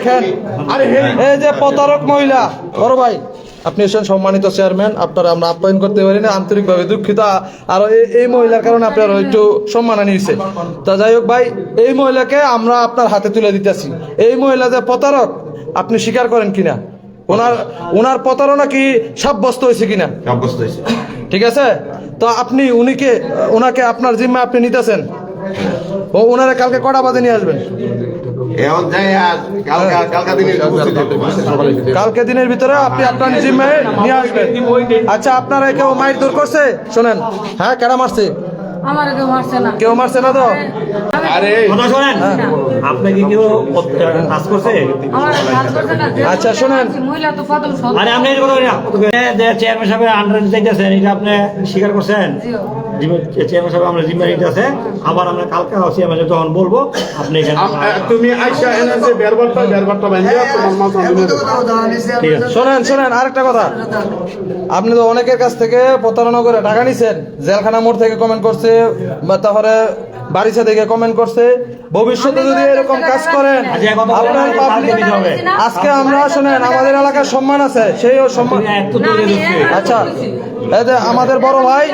দেখেন। এই যে প্রতারক মহিলা। বড় ভাই আপনি এসেছেন সম্মানিত চেয়ারম্যান। আপনারা আমরা আপ্যায়ন করতে পারি না আন্তরিকভাবে দুঃখিত। আর এই মহিলার কারণে আপনার একটু সম্মান নিয়েছে। তা যাই হোক ভাই এই মহিলাকে আমরা আপনার হাতে তুলে দিতেছি। এই মহিলা যে প্রতারক আপনি স্বীকার করেন কিনা? ওনার ওনার প্রতারণা কি সাব্যস্ত হয়েছে কিনা? সাব্যস্ত হয়েছে। ঠিক আছে? তো আপনি উনিকে ওনাকে আপনার জিম্মা আপনি নিতেছেন? ও ওনারা কালকে কটা বাজে নিয়ে আসবেন। কালকা কালকা দিনের ভিতরে আপনি আপনার জিম্মায় নিয়ে আসবেন। আচ্ছা আপনারা কেউ মাইর দূর করছে? শোনেন। হ্যাঁ কেডা মারছে? আমার কেউ মারছে না। কেউ মারছে না তো? আরে। কথা শোনেন। আপনি কি কেউ কাজ করছে? আমার কাজ করছে না। যে- আচ্ছা, শোনেন। মহিলা তো প্রথম আরে আপনি এটা বলেন না। চেয়ারম্যান সাহেব আন্ডার যাইতেছেন এটা আপনি স্বীকার করছেন? চেয়ারম্যান সাহেব আমরা জিম্মা নিতেছে আবার আমরা কালকে যখন বলব আপনি এখানে তুমি আইসা এনে যে বেরবারটা বেরবারটা বাঁধিয়া তোমার মাছ ঠিক আছে। শোনেন শোনেন আরেকটা কথা। আপনি তো অনেকের কাছ থেকে প্রতারণা করে টাকা নিছেন জেলখানা মোড় থেকে কমেন্ট করছে বা তারপরে বাড়িতে থেকে কমেন্ট করছে। ভবিষ্যতে যদি এরকম কাজ করেন আচ্ছা, আপনার। আজকে আমরা শোনেন আমাদের এলাকার সম্মান আছে সেই সম্মান আচ্ছা এই যে আমাদের বড় ভাই,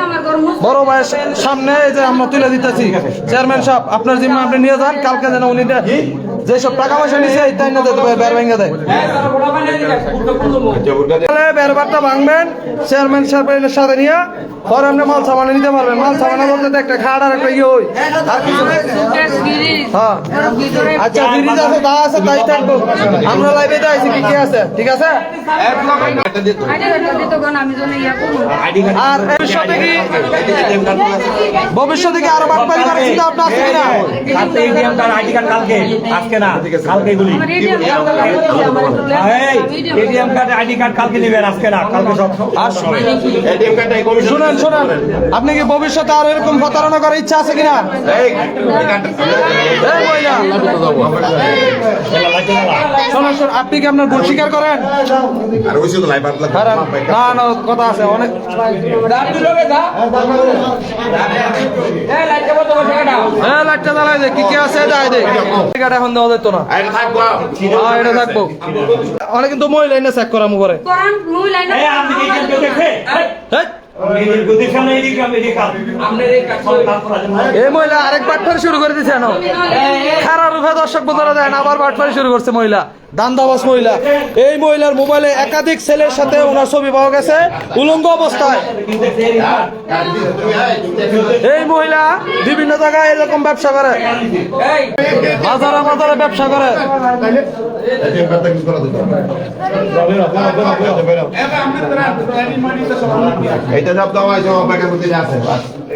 বড় ভাইয়ের সামনে এই যে আমরা তুলে দিতেছি। চেয়ারম্যান সাহেব, আপনার জিম্মা আপনি নিয়ে যান, কালকে যেন উনি যেসব টাকা পয়সা এই তাই না দেয় বের ভেঙে দেয়। তাহলে বেরবারটা ভাঙবেন চেয়ারম্যান সাহেবের সাথে নিয়ে, পরে আপনি মাল সামানে নিতে পারবেন। মাল সামানা বলতে একটা খাট আর একটা ইয়ে ওই। আর কিছু হ্যাঁ। আচ্ছা ফ্রিজ আছে তা আছে তাই থাকব। আমরা লাইভে তো আইছি কি কি আছে ঠিক আছে? ইয়া কার্ড আর ভবিষ্যতে কি ভবিষ্যতে কি আরও বাটপারি করার চিন্তা ভাবনা আছে কিনা? কালকে এটিএম কার্ড আইডি কার্ড কালকে আজকে না কালকে কার্ড লেট এই এটিএম কার্ড আইডি কার্ড কালকে নেবেন আজকে না কালকে সব কার্ডটা কমিশন শুনেন শুনেন। আপনি কি ভবিষ্যতে আরও এরকম প্রতারণা করার ইচ্ছা আছে কিনা? আপনি কি আপনার ভুল স্বীকার করেন? না না কথা আছে অনেক হ্যাঁ লাইটটা জ্বালাই দে কি কি আছে যাই দে। এখন দেওয়া যেত না। আরে হ্যাঁ এটা থাকব। অনেক কিন্তু মহিলা এনে চেক করা এই মহিলা আরেক বাটফারি শুরু করে দিচ্ছে না খারাপ রূপে দর্শক যায় দেন আবার বাটফারি শুরু করছে মহিলা। দান্দাবাস মহিলা। এই মহিলার মোবাইলে একাধিক ছেলের সাথে ওনার ছবি পাওয়া গেছে। উলঙ্গ অবস্থায়। এই মহিলা বিভিন্ন জায়গায় এরকম ব্যবসা করে। বাজারে বাজারে ব্যবসা করে।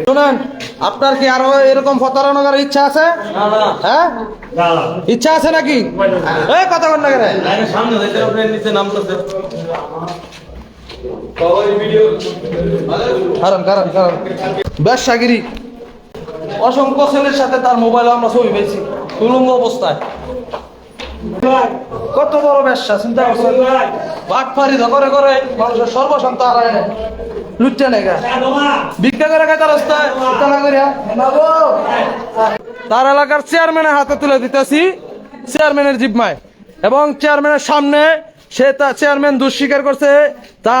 শুনেন আপনার কি আরও এরকম প্রতারণা করার ইচ্ছা আছে? হ্যাঁ? ইচ্ছা আছে নাকি? এই কথা বল না কারণ কারণ কারণ। ব্যবসাগিরি অসংখ্য ছেলের সাথে তার মোবাইলে আমরা ছবি পেয়েছি। তুলঙ্গ অবস্থায়। কত বড় ব্যবসা চিন্তা করছেন? বাটফারি ধরে করে মানুষের সর্বশান্ত হারায় লুটতে ভিক্ষা করে রাস্তায়। তার এলাকার চেয়ারম্যানের হাতে তুলে দিতেছি। চেয়ারম্যানের জিম্মায়। এবং চেয়ারম্যানের সামনে সে তা চেয়ারম্যান দুঃস্বীকার করছে তা